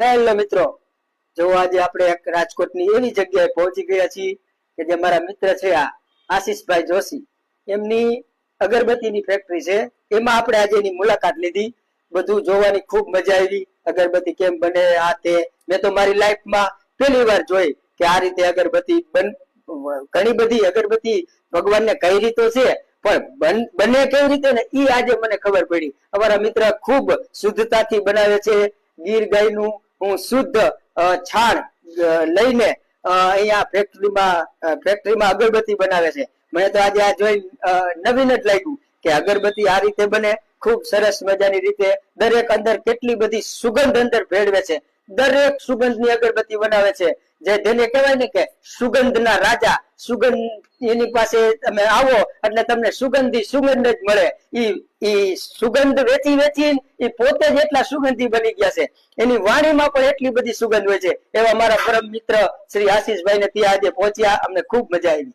Hello મિત્રો. જો આજે આપણે રાજકોટની એવી જગ્યાએ પહોંચી ગયા છીએ કે જે મારા મિત્ર છે આ આશીષભાઈ જોશી. એમની અગરબત્તીની ફેક્ટરી છે. એમાં આપણે આજે એની મુલાકાત લીધી. બધું જોવાની ખૂબ મજા આવી. અગરબત્તી કેમ બને, આ તે. મેં તો મારી લાઈફમાં પહેલી વાર જોઈ કે આ રીતે અગરબત્તી બન, ઘણી બધી અગરબત્તી ભગવાનને કઈ રીતો છે. પણ બને કેવી રીતે ને એ આજે મને ખબર પડી. અમારા મિત્ર ખૂબ શુદ્ધતાથી બનાવે છે. ગીર ગાયનું હું શુદ્ધ છાણ લઈને અહીંયા ફેક્ટરીમાં ફેક્ટરીમાં અગરબત્તી બનાવે છે. મને તો આજે આ જોઈ નવીન જ લાગ્યું કે અગરબત્તી આ રીતે બને, ખૂબ સરસ મજાની રીતે દરેક અંદર કેટલી બધી સુગંધ અંદર ભેળવે છે. દરેક સુગંધની અગરબત્તી બનાવે છે. જે જેને કહેવાય ને કે સુગંધના રાજા, સુગંધ એની પાસે તમે આવો, એટલે તમને સુગંધી સુગંધ જ મળે. ઈ ઈ સુગંધ વેચી વેચી એ પોતે જ એટલા સુગંધી બની ગયા છે. એની વાણીમાં પણ એટલી બધી સુગંધ હોય છે. એવા મારા પરમ મિત્ર શ્રી આશીષભાઈ ને ત્યાં આજે પહોંચ્યા. અમને ખૂબ મજા આવી.